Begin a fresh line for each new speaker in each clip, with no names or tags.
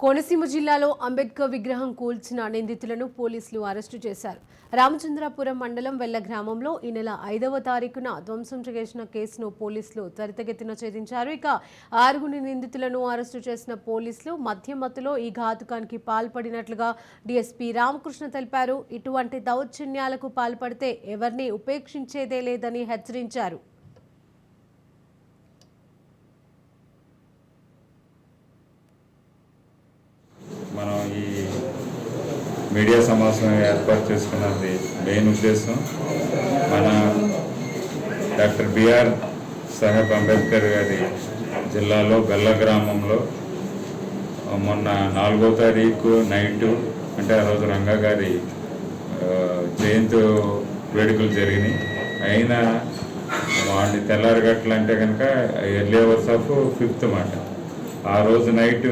కోనసీమ జిల్లాలో అంబేద్కర్ విగ్రహం కూల్చిన నిందితులను పోలీసులు అరెస్టు చేశారు. రామచంద్రాపురం మండలం వెల్ల గ్రామంలో ఈ నెల ఐదవ తారీఖున ధ్వంసం చేసిన కేసును పోలీసులు త్వరితగతిన ఛేదించారు. ఇక ఆరుగురి నిందితులను అరెస్టు చేసిన పోలీసులు మధ్యమత్తులో ఈ ఘాతుకానికి పాల్పడినట్లుగా డీఎస్పీ రామకృష్ణ తెలిపారు. ఇటువంటి దౌర్జన్యాలకు పాల్పడితే ఎవరిని ఉపేక్షించేదే లేదని హెచ్చరించారు
మనం ఈ మీడియా సమావేశం ఏర్పాటు చేసుకున్నది మెయిన్ ఉద్దేశం. మన డాక్టర్ బిఆర్ సాహెబ్ అంబేద్కర్ గారి జిల్లాలో బెల్ల గ్రామంలో మొన్న నాలుగో తారీఖు నైటు అంటే ఆ రోజు రంగా గారి జయంతి వేడుకలు జరిగినాయి. అయినా వాడిని తెల్లారగట్లు అంటే కనుక ఎర్లీ అవర్స్ ఆఫ్ ఫిఫ్త్ మాట. ఆ రోజు నైట్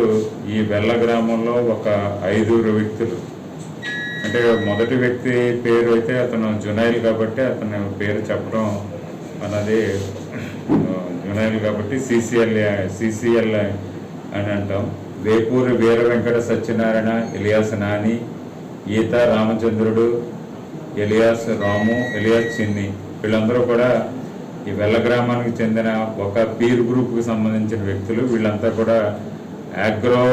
ఈ బెల్ల గ్రామంలో ఒక ఐదుగురు వ్యక్తులు అంటే మొదటి వ్యక్తి పేరు అయితే అతను జునైల్ కాబట్టి అతని పేరు చెప్పడం అన్నది జునైల్ కాబట్టి సిసిఎల్ సిసిఎల్ అని అంటాం. వేపూరి వీర వెంకట సత్యనారాయణ ఎలియాస్ నాని ఈత రామచంద్రుడు ఎలియాస్ రాము ఎలియాస్ చిన్ని. వీళ్ళందరూ కూడా ఈ వెల్ల గ్రామానికి చెందిన ఒక పీర్ గ్రూప్కి సంబంధించిన వ్యక్తులు. వీళ్ళంతా కూడా అగ్రో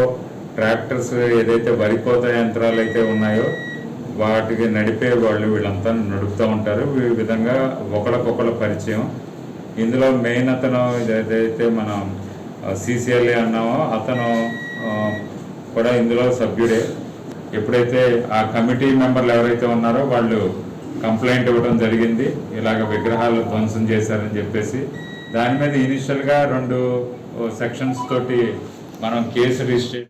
ట్రాక్టర్స్ ఏదైతే వరికోత యంత్రాలు అయితే ఉన్నాయో వాటికి నడిపే వాళ్ళు వీళ్ళంతా నడుపుతూ ఉంటారు. ఈ విధంగా ఒకరికొకరు పరిచయం. ఇందులో మెయిన్ అతను ఏదైతే మనం సిసిఎల్ఏ అన్నామో అతను కూడా ఇందులో సభ్యుడే. ఎప్పుడైతే ఆ కమిటీ మెంబర్లు ఎవరైతే ఉన్నారో వాళ్ళు కంప్లైంట్ ఇవ్వడం జరిగింది. ఇలాగ విగ్రహాలు ధ్వంసం చేశారని చెప్పేసి. దాని మీద ఇనిషియల్గా రెండు సెక్షన్స్ తోటి మనం కేసు రిజిస్టర్